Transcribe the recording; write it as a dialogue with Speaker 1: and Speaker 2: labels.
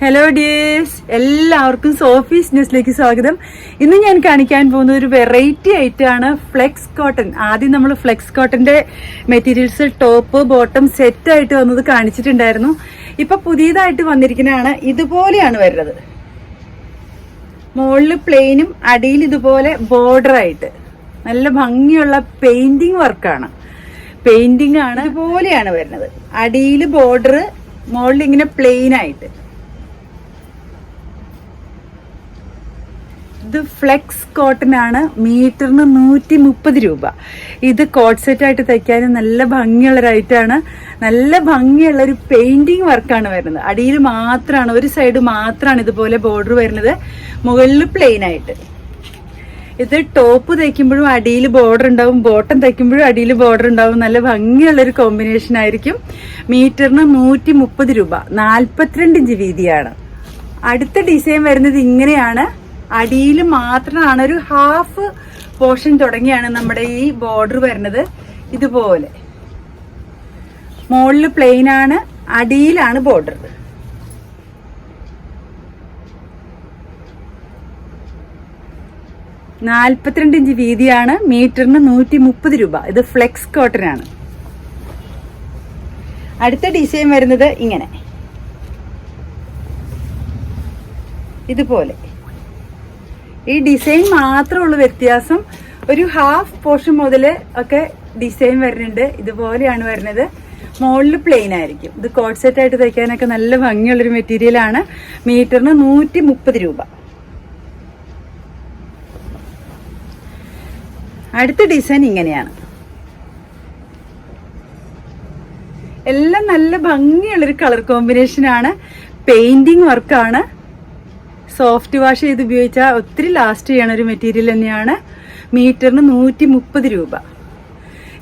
Speaker 1: Hello dears എല്ലാവർക്കും Sophie's ന്യൂസിലേക്ക് സ്വാഗതം. ഇന്ന് ഞാൻ കാണിക്കാൻ പോകുന്ന ഒരു വെറൈറ്റി ഐറ്റം ആണ് ഫ്ലെക്സ് കോട്ടൺ ആദ്യം നമ്മൾ ഫ്ലെക്സ് കോട്ടന്റെ മെറ്റീരിയൽസ് ടോപ്പ് ബോട്ടം സെറ്റ് ആയിട്ട് വന്നത് കാണിച്ചിട്ടുണ്ടായിരുന്നു. ഇപ്പൊ പുതിയതായിട്ട് വന്നിരിക്കുന്നതാണ്. ഇതുപോലെയാണ് വരുന്നത്. മുകളിൽ പ്ലെയിനും അടിയിൽ ഇതുപോലെ ബോർഡർ ആയിട്ട്. നല്ല ഭംഗിയുള്ള പെയിന്റിംഗ് വർക്കാണ് പെയിന്റിംഗ് ആണ് ഇതുപോലെയാണ് വരുന്നത്. അടിയിൽ ബോർഡർ മുകളിൽ ഇങ്ങനെ പ്ലെയിൻ ആയിട്ട്. ഇത് ഫ്ലെക്സ് കോട്ടൺ ആണ് മീറ്ററിന് നൂറ്റി മുപ്പത് രൂപ. ഇത് കോട്ട് സെറ്റ് ആയിട്ട് തയ്ക്കാനും നല്ല ഭംഗിയുള്ള ഒരു ഐറ്റാണ് നല്ല ഭംഗിയുള്ള ഒരു പെയിന്റിംഗ് വർക്കാണ് വരുന്നത്. അടിയിൽ മാത്രമാണ് ഒരു സൈഡ് മാത്രമാണ് ഇതുപോലെ ബോർഡർ വരുന്നത്. മുകളിൽ പ്ലെയിൻ ആയിട്ട്. ഇത് ടോപ്പ് തയ്ക്കുമ്പോഴും അടിയിൽ ബോർഡർ ഉണ്ടാവും ബോട്ടം തയ്ക്കുമ്പോഴും അടിയിൽ ബോർഡർ ഉണ്ടാവും. നല്ല ഭംഗിയുള്ളൊരു കോമ്പിനേഷൻ ആയിരിക്കും. മീറ്ററിന് നൂറ്റി മുപ്പത് രൂപ. നാൽപ്പത്തിരണ്ട് ഇഞ്ച് വീതിയാണ്. അടുത്ത ഡിസൈൻ വരുന്നത് ഇങ്ങനെയാണ്. അടിയിൽ മാത്രമാണ് ഒരു ഹാഫ് പോർഷൻ തുടങ്ങിയാണ് നമ്മുടെ ഈ ബോർഡർ വരുന്നത്. ഇതുപോലെ. മുകളിൽ പ്ലെയിൻ ആണ് അടിയിലാണ് ബോർഡർ. നാൽപ്പത്തിരണ്ട് ഇഞ്ച് വീതിയാണ് മീറ്ററിന് നൂറ്റി മുപ്പത് രൂപ. ഇത് ഫ്ലെക്സ് കോട്ടൺ ആണ്. അടുത്ത ഡിസൈൻ വരുന്നത് ഇങ്ങനെ. ഇതുപോലെ. ഈ ഡിസൈൻ മാത്രമുള്ള വ്യത്യാസം. ഒരു ഹാഫ് പോർഷൻ മുതൽ ഒക്കെ ഡിസൈൻ വരുന്നുണ്ട്. ഇതുപോലെയാണ് വരുന്നത്. മുകളിൽ പ്ലെയിൻ ആയിരിക്കും. ഇത് കോട്ട് സെറ്റ് ആയിട്ട് തയ്ക്കാനൊക്കെ നല്ല ഭംഗിയുള്ളൊരു മെറ്റീരിയൽ ആണ്. മീറ്ററിന് നൂറ്റി മുപ്പത് രൂപ. അടുത്ത ഡിസൈൻ ഇങ്ങനെയാണ്. എല്ലാം നല്ല ഭംഗിയുള്ളൊരു കളർ കോമ്പിനേഷനാണ് പെയിന്റിങ് വർക്കാണ് സോഫ്റ്റ് വാഷ് ചെയ്ത് ഉപയോഗിച്ചാൽ ഒത്തിരി ലാസ്റ്റ് ചെയ്യണ ഒരു മെറ്റീരിയൽ തന്നെയാണ്. മീറ്ററിന് നൂറ്റി രൂപ.